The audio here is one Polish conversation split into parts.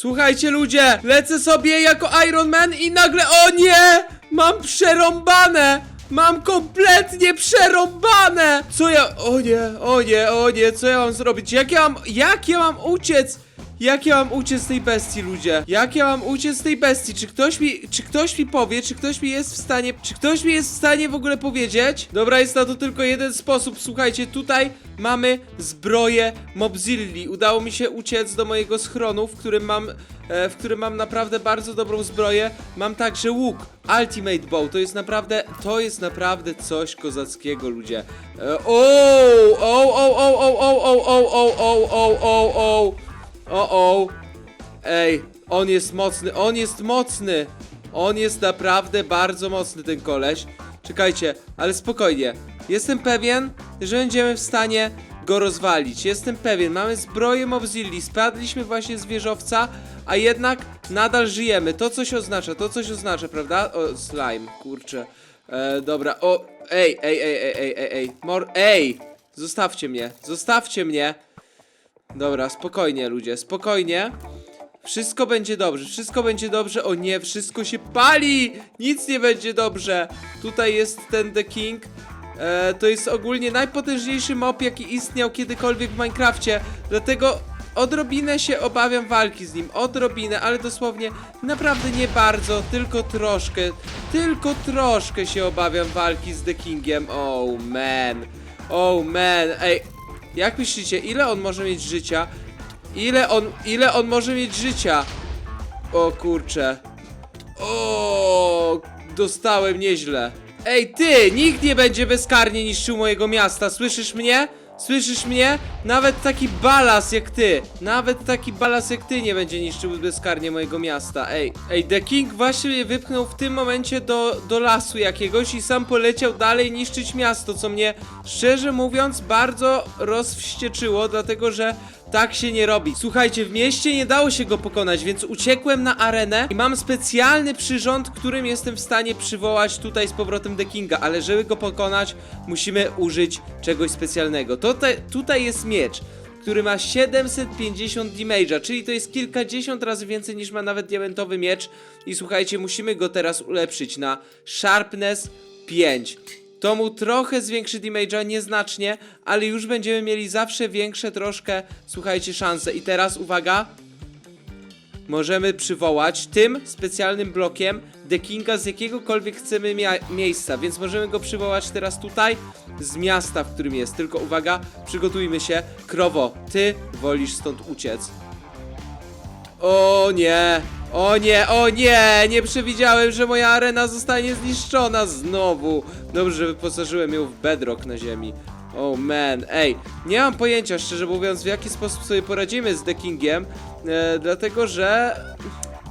Słuchajcie ludzie, lecę sobie jako Iron Man i nagle, o nie! Mam przerąbane! Mam kompletnie przerąbane! Co ja, o nie, o nie, o nie, co ja mam zrobić? Jak ja mam, jak ja mam uciec? Jak ja mam uciec z tej bestii, ludzie? Jak ja mam uciec z tej bestii? Czy ktoś mi, czy ktoś mi powie, czy ktoś mi jest w stanie, czy ktoś mi jest w stanie w ogóle powiedzieć? Dobra, jest na to tylko jeden sposób, słuchajcie, tutaj mamy zbroję Mobzilli. Udało mi się uciec do mojego schronu, w którym mam, e, w którym mam naprawdę bardzo dobrą zbroję. Mam także łuk, Ultimate Bow, to jest naprawdę, to jest naprawdę coś kozackiego, ludzie. E, o, o, o, o, o, o, o, o, o, o, o, o, o. O, o. Ej, on jest mocny, on jest mocny. On jest naprawdę bardzo mocny, ten koleś. Czekajcie, ale spokojnie. Jestem pewien, że będziemy w stanie go rozwalić. Jestem pewien, mamy zbroję Mobzilli, spadliśmy właśnie z wieżowca, a jednak nadal żyjemy. To coś oznacza, to coś oznacza, prawda? O, slime, kurczę. E, dobra, o, ej, ej, ej, ej, ej, ej, ej, mor, ej! Zostawcie mnie, zostawcie mnie. Dobra, spokojnie ludzie, spokojnie. Wszystko będzie dobrze, wszystko będzie dobrze. O nie, wszystko się pali! Nic nie będzie dobrze. Tutaj jest ten The King. E, to jest ogólnie najpotężniejszy mob, jaki istniał kiedykolwiek w Minecrafcie. Dlatego odrobinę się obawiam walki z nim. Odrobinę, ale dosłownie naprawdę nie bardzo, tylko troszkę. Tylko troszkę się obawiam walki z The Kingiem. Oh man. Oh man. Ej, jak myślicie, ile on może mieć życia? Ile on, ile on może mieć życia? O kurcze. O, dostałem nieźle. Ej ty, nikt nie będzie bezkarnie niszczył mojego miasta, słyszysz mnie? Słyszysz mnie? Nawet taki balas jak ty, nawet taki balas jak ty nie będzie niszczył bezkarnie mojego miasta. Ej, ej, The King właśnie mnie wypchnął w tym momencie do, do lasu jakiegoś i sam poleciał dalej niszczyć miasto, co mnie szczerze mówiąc bardzo rozwścieczyło, dlatego że tak się nie robi. Słuchajcie, w mieście nie dało się go pokonać, więc uciekłem na arenę i mam specjalny przyrząd, którym jestem w stanie przywołać tutaj z powrotem The Kinga, ale żeby go pokonać, musimy użyć czegoś specjalnego. Tutaj, tutaj jest miecz który ma 750 damage'a, czyli to jest kilkadziesiąt razy więcej niż ma nawet diamentowy miecz. I słuchajcie, musimy go teraz ulepszyć na Sharpness 5. To mu trochę zwiększy damage'a, nieznacznie, ale już będziemy mieli zawsze większe troszkę, słuchajcie, szanse. I teraz uwaga, możemy przywołać tym specjalnym blokiem The Kinga z jakiegokolwiek chcemy miejsca, więc możemy go przywołać teraz tutaj z miasta, w którym jest. Tylko uwaga, przygotujmy się. Krowo, ty wolisz stąd uciec. O nie, o nie, o nie, nie przewidziałem, że moja arena zostanie zniszczona znowu. Dobrze, że wyposażyłem ją w bedrock na ziemi. Oh man, ej, nie mam pojęcia, szczerze mówiąc, w jaki sposób sobie poradzimy z The Kingiem, e, dlatego że,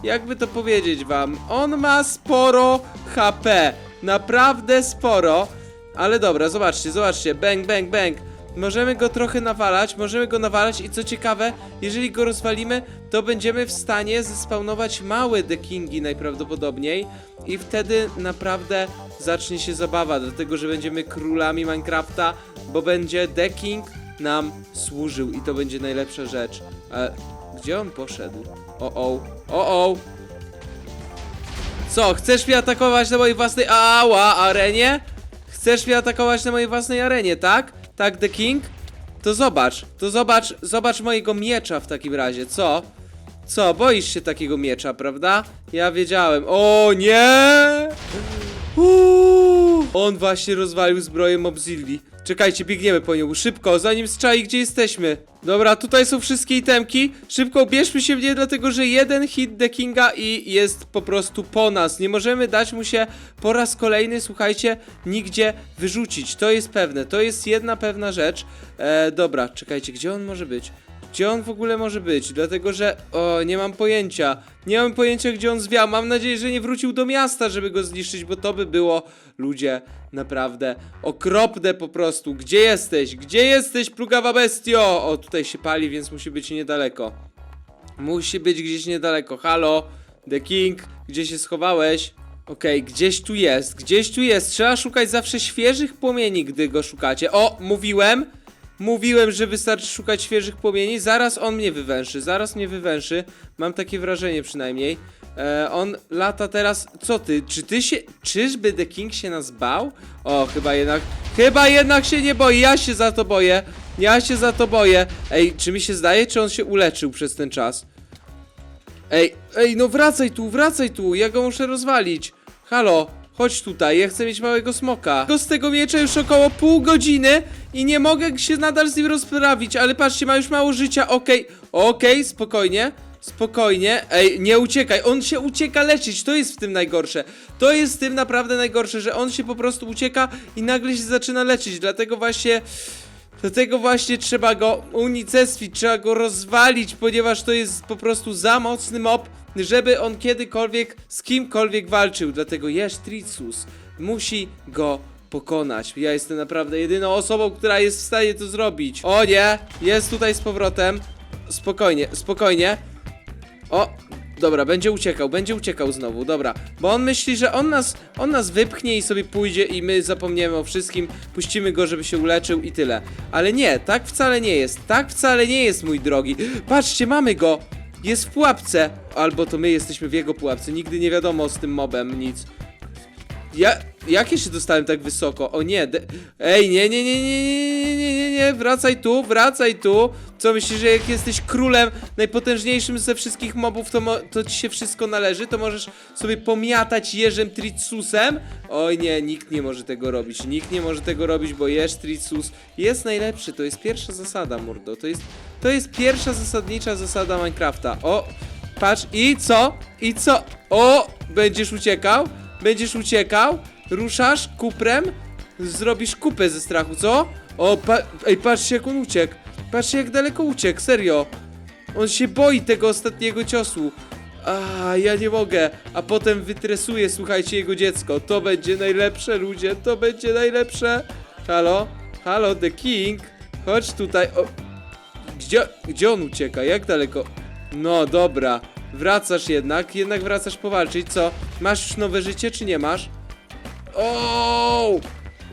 jakby to powiedzieć wam, on ma sporo HP, naprawdę sporo, ale dobra, zobaczcie, zobaczcie, bang, bang, bang, Możemy go trochę nawalać, możemy go nawalać i co ciekawe, jeżeli go rozwalimy, to będziemy w stanie zespawnować małe The Kingi najprawdopodobniej i wtedy naprawdę zacznie się zabawa, dlatego że będziemy królami Minecrafta, bo będzie The King nam służył i to będzie najlepsza rzecz. Ale gdzie on poszedł? O o, o o. Co, chcesz mnie atakować na mojej własnej ała arenie? Chcesz mnie atakować na mojej własnej arenie, tak? Tak, The King? To zobacz, to zobacz, zobacz mojego miecza w takim razie, co? Co, boisz się takiego miecza, prawda? Ja wiedziałem. O nie! Uuu, on właśnie rozwalił zbroję Mobzilli. Czekajcie, biegniemy po nią, szybko, zanim strzai, gdzie jesteśmy. Dobra, tutaj są wszystkie itemki. Szybko, bierzmy się w nie, dlatego że jeden hit The Kinga i jest po prostu po nas. Nie możemy dać mu się po raz kolejny, słuchajcie, nigdzie wyrzucić. To jest pewne, to jest jedna pewna rzecz. E, dobra, czekajcie, gdzie on może być? Gdzie on w ogóle może być? Dlatego, że. O, nie mam pojęcia. Nie mam pojęcia, gdzie on zwiał. Mam nadzieję, że nie wrócił do miasta, żeby go zniszczyć, bo to by było, ludzie, naprawdę okropne po prostu. Gdzie jesteś? Gdzie jesteś, plugawa bestio? O, tutaj się pali, więc musi być niedaleko. Musi być gdzieś niedaleko. Halo, The King, gdzie się schowałeś? Okej, gdzieś tu jest, gdzieś tu jest. Trzeba szukać zawsze świeżych płomieni, gdy go szukacie. O, mówiłem. Mówiłem, że wystarczy szukać świeżych płomieni. Zaraz on mnie wywęszy, zaraz mnie wywęszy. Mam takie wrażenie przynajmniej. E, on lata teraz. Co ty? Czy ty się. Czyżby The King się nas bał? O, chyba jednak. Chyba jednak się nie boi. Ja się za to boję. Ja się za to boję. Ej, czy mi się zdaje, czy on się uleczył przez ten czas? Ej, ej, no wracaj tu, wracaj tu. Ja go muszę rozwalić. Halo, chodź tutaj, ja chcę mieć małego smoka. Go z tego miecza już około pół godziny i nie mogę się nadal z nim rozprawić, ale patrzcie, ma już mało życia, okej, okej, spokojnie. Spokojnie, ej, nie uciekaj, on się ucieka leczyć, to jest w tym najgorsze. To jest w tym naprawdę najgorsze, że on się po prostu ucieka i nagle się zaczyna leczyć, dlatego właśnie... Dlatego właśnie trzeba go unicestwić, trzeba go rozwalić, ponieważ to jest po prostu za mocny mob, żeby on kiedykolwiek z kimkolwiek walczył. Dlatego Jeż Tricus musi go pokonać. Ja jestem naprawdę jedyną osobą, która jest w stanie to zrobić. O nie, jest tutaj z powrotem. Spokojnie, spokojnie. O, dobra, będzie uciekał, będzie uciekał znowu, dobra. Bo on myśli, że on nas, on nas wypchnie i sobie pójdzie i my zapomniemy o wszystkim, puścimy go, żeby się uleczył i tyle. Ale nie, tak wcale nie jest, tak wcale nie jest, mój drogi. Patrzcie, mamy go! Jest w pułapce! Albo to my jesteśmy w jego pułapce, nigdy nie wiadomo z tym mobem nic. Ja, jak ja się dostałem tak wysoko? O nie, de... ej, nie, nie, nie, nie, nie, nie, nie, nie, nie, wracaj tu, wracaj tu. Co myślisz, że jak jesteś królem, najpotężniejszym ze wszystkich mobów, to, mo to ci się wszystko należy? To możesz sobie pomiatać jeżem Tricusem? Oj nie, nikt nie może tego robić, nikt nie może tego robić, bo jeż Tricus jest najlepszy, to jest pierwsza zasada, mordo, to jest, to jest pierwsza zasadnicza zasada Minecrafta. O, patrz, i co? I co? O, będziesz uciekał? Będziesz uciekał, ruszasz kuprem, zrobisz kupę ze strachu, co? O, pa ej, patrzcie jak on uciekł. Patrzcie jak daleko uciekł, serio. On się boi tego ostatniego ciosu. A, ja nie mogę. A potem wytresuje, słuchajcie, jego dziecko. To będzie najlepsze, ludzie, to będzie najlepsze. Halo? Halo, The King? Chodź tutaj. O, gdzie, gdzie on ucieka? Jak daleko? No dobra, wracasz jednak, jednak wracasz powalczyć, co? Masz już nowe życie, czy nie masz? O!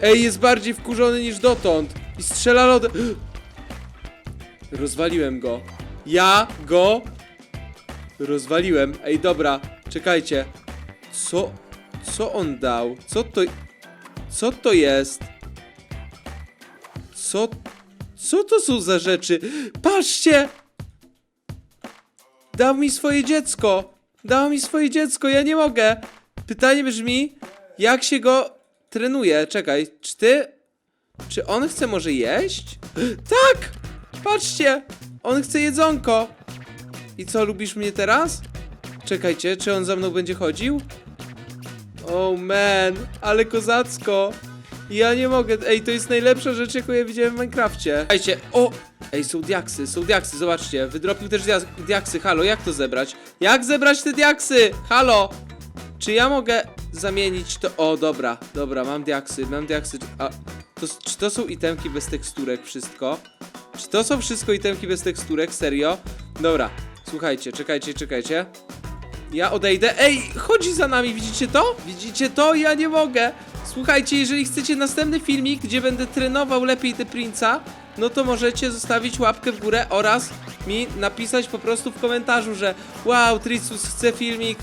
Ej, jest bardziej wkurzony niż dotąd i strzela lodem. Rozwaliłem go. Ja go rozwaliłem. Ej, dobra, czekajcie. Co? Co on dał? Co to... Co to jest? Co... Co to są za rzeczy? Patrzcie! Dał mi swoje dziecko! Dał mi swoje dziecko, ja nie mogę! Pytanie brzmi, jak się go trenuje? Czekaj, czy ty... Czy on chce może jeść? Tak! Patrzcie! On chce jedzonko! I co, lubisz mnie teraz? Czekajcie, czy on za mną będzie chodził? Oh man, ale kozacko! Ja nie mogę, ej, to jest najlepsza rzecz, jaką ja widziałem w Minecrafcie. Słuchajcie, o! Ej, są diaksy, są diaksy, zobaczcie. Wydropił też dia diaksy, halo, jak to zebrać? Jak zebrać te diaksy? Halo! Czy ja mogę zamienić to? O, dobra, dobra, mam diaksy, mam diaksy. A, to, czy to są itemki bez teksturek wszystko? Czy to są wszystko itemki bez teksturek? Serio? Dobra, słuchajcie, czekajcie, czekajcie. Ja odejdę. Ej, chodzi za nami, widzicie to? Widzicie to? Ja nie mogę. Słuchajcie, jeżeli chcecie następny filmik, gdzie będę trenował lepiej The Prince'a, no to możecie zostawić łapkę w górę oraz mi napisać po prostu w komentarzu, że wow, Tricus chce filmik e,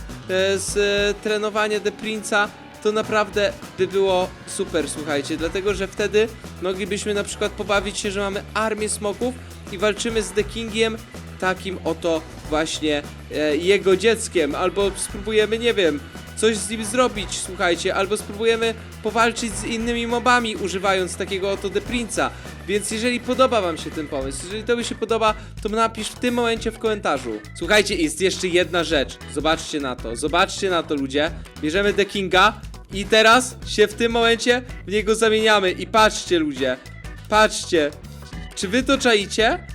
z e, trenowania The Prince'a. To naprawdę by było super, słuchajcie, dlatego że wtedy moglibyśmy na przykład pobawić się, że mamy armię smoków i walczymy z The Kingiem takim oto właśnie e, jego dzieckiem, albo spróbujemy, nie wiem, coś z nim zrobić, słuchajcie, albo spróbujemy powalczyć z innymi mobami, używając takiego oto The Prince'a. Więc jeżeli podoba wam się ten pomysł, jeżeli to by się podoba, to napisz w tym momencie w komentarzu. Słuchajcie, jest jeszcze jedna rzecz. Zobaczcie na to, zobaczcie na to, ludzie. Bierzemy The Kinga i teraz się w tym momencie w niego zamieniamy. I patrzcie, ludzie, patrzcie. Czy wy to czaicie?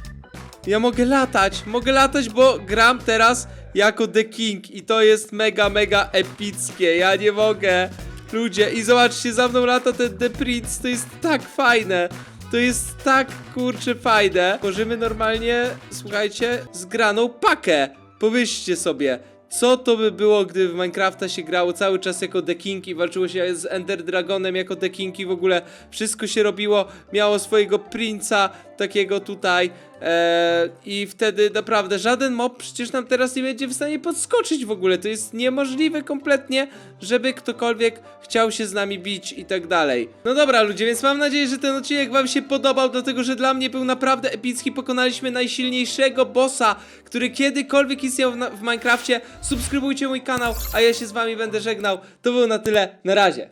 Ja mogę latać, mogę latać, bo gram teraz jako The King i to jest mega, mega epickie, ja nie mogę. Ludzie, i zobaczcie, za mną lata ten The Prince, to jest tak fajne. To jest tak, kurczę, fajne. Możemy normalnie, słuchajcie, zgraną pakę. Pomyślcie sobie, co to by było, gdyby w Minecrafta się grało cały czas jako The King i walczyło się z Ender Dragonem jako The King i w ogóle wszystko się robiło, miało swojego princa, takiego tutaj e, i wtedy naprawdę żaden mob przecież nam teraz nie będzie w stanie podskoczyć w ogóle. To jest niemożliwe kompletnie, żeby ktokolwiek chciał się z nami bić i tak dalej. No dobra ludzie, więc mam nadzieję, że ten odcinek wam się podobał, dlatego że dla mnie był naprawdę epicki. Pokonaliśmy najsilniejszego bossa, który kiedykolwiek istniał w, w Minecrafcie. Subskrybujcie mój kanał, a ja się z wami będę żegnał. To było na tyle. Na razie.